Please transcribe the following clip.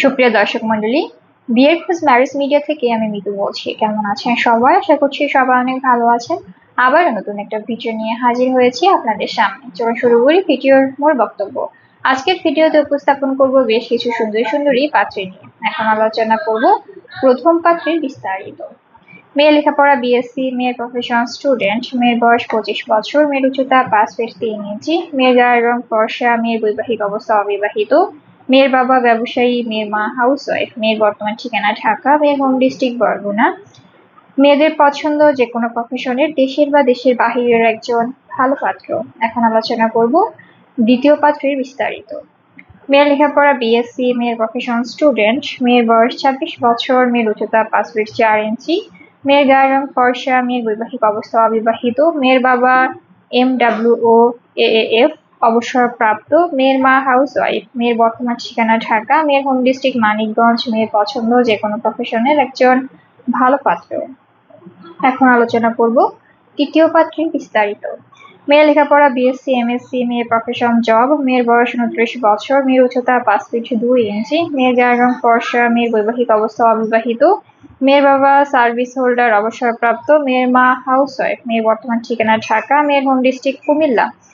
সুপ্রিয় দর্শক মন্ডলী বিয়ের খোঁজ ম্যারেজ মিডিয়া থেকে আমি মিতু বলছি। কেমন আছেন সবাই? আশা করছি সবাই অনেক ভালো আছেন। আবার নতুন একটা ভিডিও নিয়ে হাজির হয়েছি আপনাদের সামনে। চলুন শুরু করি ভিডিওর মূল বক্তব্য। আজকের ভিডিওতে উপস্থাপন করব বেশ কিছু সুন্দর সুন্দরী পাত্রী নিয়ে। এখন আলোচনা করব প্রথম পাত্রের বিস্তারিত। মেয়ে লেখাপড়া বিএসসি মেয়ের প্রফেশন স্টুডেন্ট মেয়ের বয়স পঁচিশ বছর, মেয়ের উচ্চতা পাঁচ ফিট তিন ইঞ্চি, মেয়ের গায়ের রং ফর্সা, মেয়ের বৈবাহিক অবস্থা অবিবাহিত। মেয়ের বাবা ব্যবসায়ী, মেয়ের মা হাউস ওয়াইফ মেয়ের বর্তমান ঠিকানা ঢাকা, মেয়ের হোম ডিস্ট্রিক্ট বরগুনা। মেয়েদের পছন্দ যে কোনো প্রফেশনের দেশের বা দেশের বাহিরের একজন ভালো পাত্র। এখন আলোচনা করব দ্বিতীয় পাত্রের বিস্তারিত। মেয়ের লেখাপড়া বিএসসি মেয়ের প্রফেশন স্টুডেন্ট মেয়ের বয়স ছাব্বিশ বছর, মেয়ের উচ্চতা পাঁচ ফিট চার ইঞ্চি, মেয়ের গায়ের রং ফর্সা, মেয়ের বৈবাহিক অবস্থা অবিবাহিত, মেয়ের বাবা এম ডাব্লিউ ও এএফ অবসরপ্রাপ্ত, মেয়ের মা হাউস ওয়াইফ মেয়ের বর্তমান ঠিকানা ঢাকা, মেয়ের হোম ডিস্ট্রিক্ট মানিকগঞ্জ, মেয়ের পছন্দ যে কোনো প্রফেশনের একজন ভালো পাত্র। এখন আলোচনা করব তৃতীয় পাত্রের বিস্তারিত। মেয়ের লেখাপড়া বিএসসি এমএসসি মেয়ের প্রফেশন জব মেয়ের বয়স উনত্রিশ বছর, মেয়ের উচ্চতা পাঁচ ফিট দুই ইঞ্চি, মেয়ের গায়ের রং ফর্সা, মেয়ের বৈবাহিক অবস্থা অবিবাহিত, মেয়ের বাবা সার্ভিস হোল্ডার অবসরপ্রাপ্ত, মেয়ের মা হাউস ওয়াইফ মেয়ের বর্তমান ঠিকানা ঢাকা, মেয়ের হোম ডিস্ট্রিক্ট কুমিল্লা।